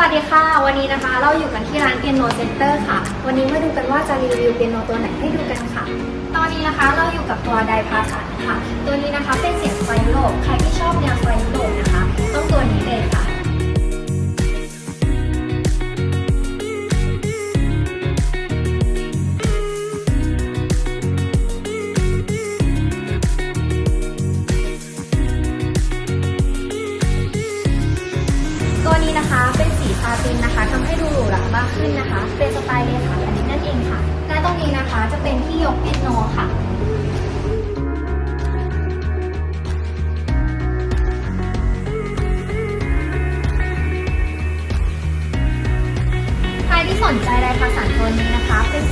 วัสดีค่ะ วันนี้นะคะเราอยู่กันที่ร้านเปียโนเซ็นเตอร์ค่ะ วันนี้มาดูกันว่าจะรีวิวเปียโนตัวไหนให้ดูกันค่ะ ตอนนี้นะคะเราอยู่กับตัวไดพาสันค่ะ ตัวนี้นะคะเป็นเสียงไตล์ยุโรปใครที่ชอบแนวไตล์ยุโรปนะคะ ต้องตัวนี้เลยค่ะตัวนี้นะคะเป็นาตินนะคะทำให้ดูหรูหรามากขึ้นนะคะ เป็นสไตล์เลขาอันนี้นั่นเองค่ะและตรงนี้นะคะจะเป็นที่ยกเปียโนค่ะใครที่สนใจไดพาสันตัวนี้นะคะเป็น